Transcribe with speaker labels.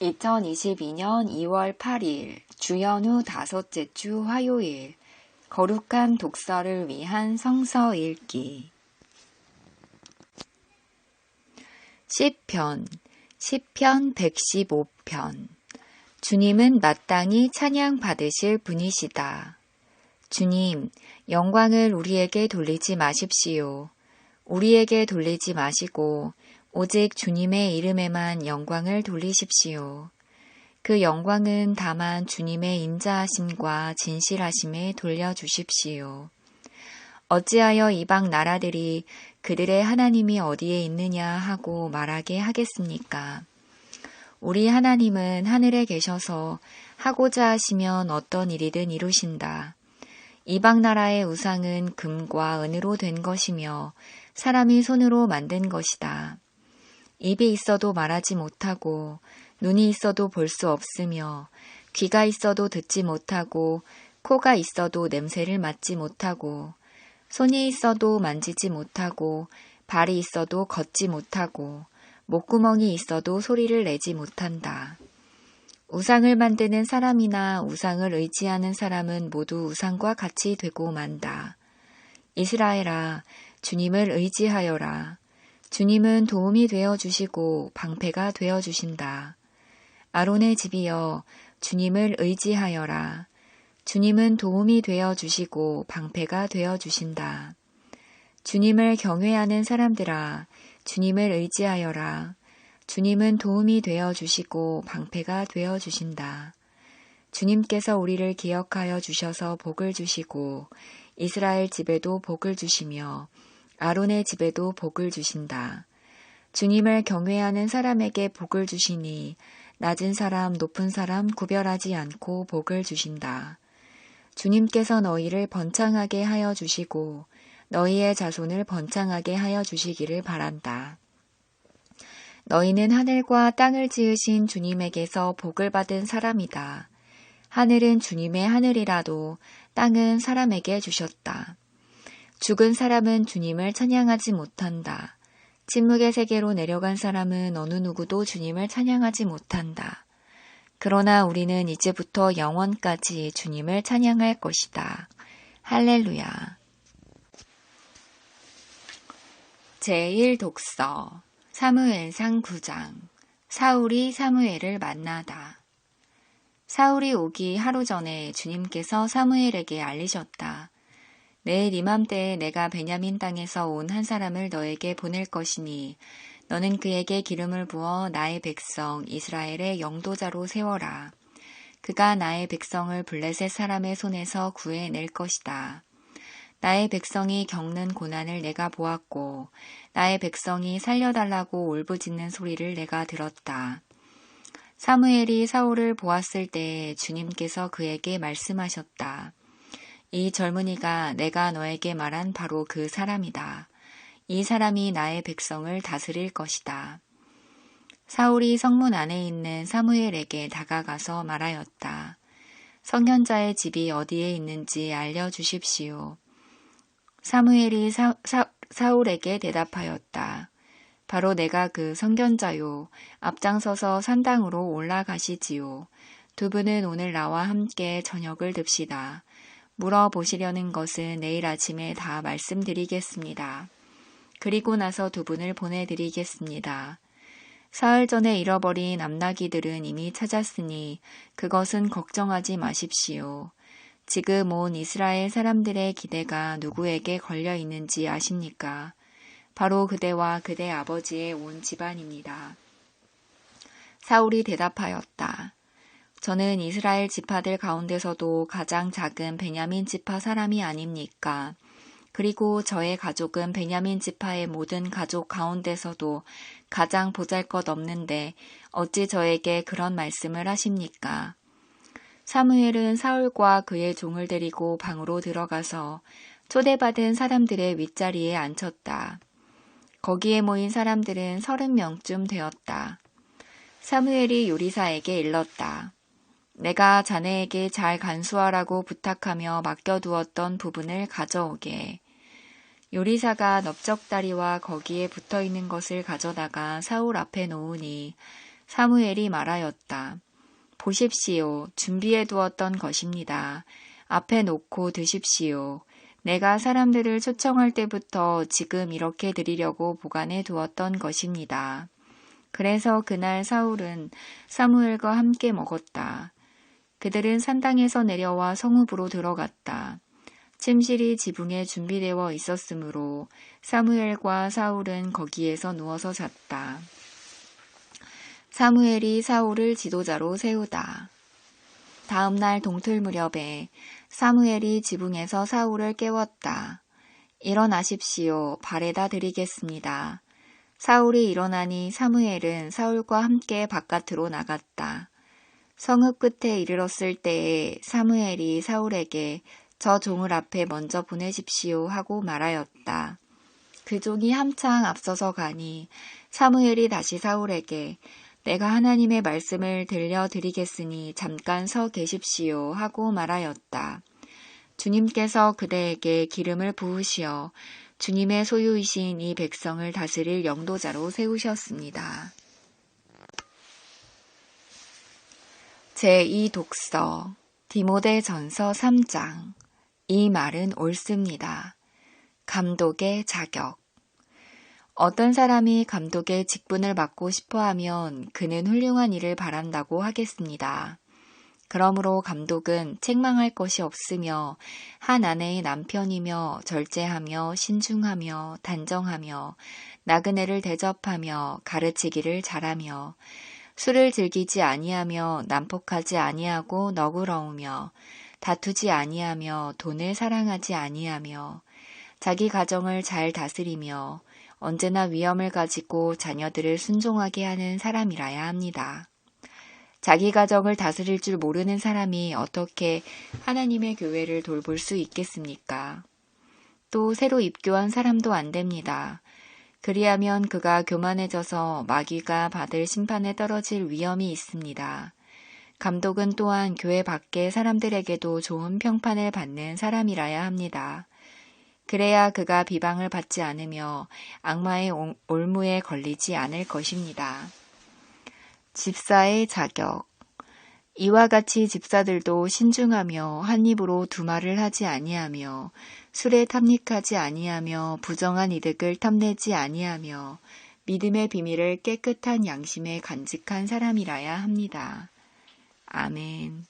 Speaker 1: 2022년 2월 8일 주연후 다섯째 주 화요일 거룩한 독서를 위한 성서 읽기 10편 10편 115편 주님은 마땅히 찬양 받으실 분이시다. 주님, 영광을 우리에게 돌리지 마십시오. 우리에게 돌리지 마시고 오직 주님의 이름에만 영광을 돌리십시오. 그 영광은 다만 주님의 인자하심과 진실하심에 돌려주십시오. 어찌하여 이방 나라들이 그들의 하나님이 어디에 있느냐 하고 말하게 하겠습니까? 우리 하나님은 하늘에 계셔서 하고자 하시면 어떤 일이든 이루신다. 이방 나라의 우상은 금과 은으로 된 것이며 사람이 손으로 만든 것이다. 입이 있어도 말하지 못하고 눈이 있어도 볼 수 없으며 귀가 있어도 듣지 못하고 코가 있어도 냄새를 맡지 못하고 손이 있어도 만지지 못하고 발이 있어도 걷지 못하고 목구멍이 있어도 소리를 내지 못한다. 우상을 만드는 사람이나 우상을 의지하는 사람은 모두 우상과 같이 되고 만다. 이스라엘아, 주님을 의지하여라. 주님은 도움이 되어 주시고 방패가 되어 주신다. 아론의 집이여 주님을 의지하여라. 주님은 도움이 되어 주시고 방패가 되어 주신다. 주님을 경외하는 사람들아 주님을 의지하여라. 주님은 도움이 되어 주시고 방패가 되어 주신다. 주님께서 우리를 기억하여 주셔서 복을 주시고 이스라엘 집에도 복을 주시며 아론의 집에도 복을 주신다. 주님을 경외하는 사람에게 복을 주시니 낮은 사람, 높은 사람 구별하지 않고 복을 주신다. 주님께서 너희를 번창하게 하여 주시고 너희의 자손을 번창하게 하여 주시기를 바란다. 너희는 하늘과 땅을 지으신 주님에게서 복을 받은 사람이다. 하늘은 주님의 하늘이라도 땅은 사람에게 주셨다. 죽은 사람은 주님을 찬양하지 못한다. 침묵의 세계로 내려간 사람은 어느 누구도 주님을 찬양하지 못한다. 그러나 우리는 이제부터 영원까지 주님을 찬양할 것이다. 할렐루야. 제1독서 사무엘상 9장 사울이 사무엘을 만나다. 사울이 오기 하루 전에 주님께서 사무엘에게 알리셨다. 내일 이맘때에 내가 베냐민 땅에서 온 한 사람을 너에게 보낼 것이니 너는 그에게 기름을 부어 나의 백성 이스라엘의 영도자로 세워라. 그가 나의 백성을 블레셋 사람의 손에서 구해낼 것이다. 나의 백성이 겪는 고난을 내가 보았고 나의 백성이 살려달라고 울부짖는 소리를 내가 들었다. 사무엘이 사울을 보았을 때 주님께서 그에게 말씀하셨다. 이 젊은이가 내가 너에게 말한 바로 그 사람이다. 이 사람이 나의 백성을 다스릴 것이다. 사울이 성문 안에 있는 사무엘에게 다가가서 말하였다. 성현자의 집이 어디에 있는지 알려주십시오. 사무엘이 사, 사, 사울에게 대답하였다. 바로 내가 그 성견자요. 앞장서서 산당으로 올라가시지요. 두 분은 오늘 나와 함께 저녁을 듭시다. 물어보시려는 것은 내일 아침에 다 말씀드리겠습니다. 그리고 나서 두 분을 보내드리겠습니다. 사흘 전에 잃어버린 암나기들은 이미 찾았으니 그것은 걱정하지 마십시오. 지금 온 이스라엘 사람들의 기대가 누구에게 걸려 있는지 아십니까? 바로 그대와 그대 아버지의 온 집안입니다. 사울이 대답하였다. 저는 이스라엘 지파들 가운데서도 가장 작은 베냐민 지파 사람이 아닙니까? 그리고 저의 가족은 베냐민 지파의 모든 가족 가운데서도 가장 보잘 것 없는데 어찌 저에게 그런 말씀을 하십니까? 사무엘은 사울과 그의 종을 데리고 방으로 들어가서 초대받은 사람들의 윗자리에 앉혔다. 거기에 모인 사람들은 서른 명쯤 되었다. 사무엘이 요리사에게 일렀다. 내가 자네에게 잘 간수하라고 부탁하며 맡겨두었던 부분을 가져오게. 요리사가 넓적다리와 거기에 붙어 있는 것을 가져다가 사울 앞에 놓으니 사무엘이 말하였다. 보십시오. 준비해 두었던 것입니다. 앞에 놓고 드십시오. 내가 사람들을 초청할 때부터 지금 이렇게 드리려고 보관해 두었던 것입니다. 그래서 그날 사울은 사무엘과 함께 먹었다. 그들은 산당에서 내려와 성읍으로 들어갔다. 침실이 지붕에 준비되어 있었으므로 사무엘과 사울은 거기에서 누워서 잤다. 사무엘이 사울을 지도자로 세우다. 다음 날 동틀 무렵에 사무엘이 지붕에서 사울을 깨웠다. 일어나십시오. 발에다 드리겠습니다. 사울이 일어나니 사무엘은 사울과 함께 바깥으로 나갔다. 성읍 끝에 이르렀을 때에 사무엘이 사울에게 저 종을 앞에 먼저 보내십시오 하고 말하였다. 그 종이 한창 앞서서 가니 사무엘이 다시 사울에게 내가 하나님의 말씀을 들려드리겠으니 잠깐 서 계십시오 하고 말하였다. 주님께서 그대에게 기름을 부으시어 주님의 소유이신 이 백성을 다스릴 영도자로 세우셨습니다. 제2 독서 디모데 전서 3장 이 말은 옳습니다. 감독의 자격 어떤 사람이 감독의 직분을 맡고 싶어 하면 그는 훌륭한 일을 바란다고 하겠습니다. 그러므로 감독은 책망할 것이 없으며 한 아내의 남편이며 절제하며 신중하며 단정하며 나그네를 대접하며 가르치기를 잘하며 술을 즐기지 아니하며 난폭하지 아니하고 너그러우며 다투지 아니하며 돈을 사랑하지 아니하며 자기 가정을 잘 다스리며 언제나 위험을 가지고 자녀들을 순종하게 하는 사람이라야 합니다. 자기 가정을 다스릴 줄 모르는 사람이 어떻게 하나님의 교회를 돌볼 수 있겠습니까? 또 새로 입교한 사람도 안 됩니다. 그리하면 그가 교만해져서 마귀가 받을 심판에 떨어질 위험이 있습니다. 감독은 또한 교회 밖의 사람들에게도 좋은 평판을 받는 사람이라야 합니다. 그래야 그가 비방을 받지 않으며 악마의 올무에 걸리지 않을 것입니다. 집사의 자격 이와 같이 집사들도 신중하며 한 입으로 두 말을 하지 아니하며 술에 탐닉하지 아니하며 부정한 이득을 탐내지 아니하며 믿음의 비밀을 깨끗한 양심에 간직한 사람이라야 합니다. 아멘.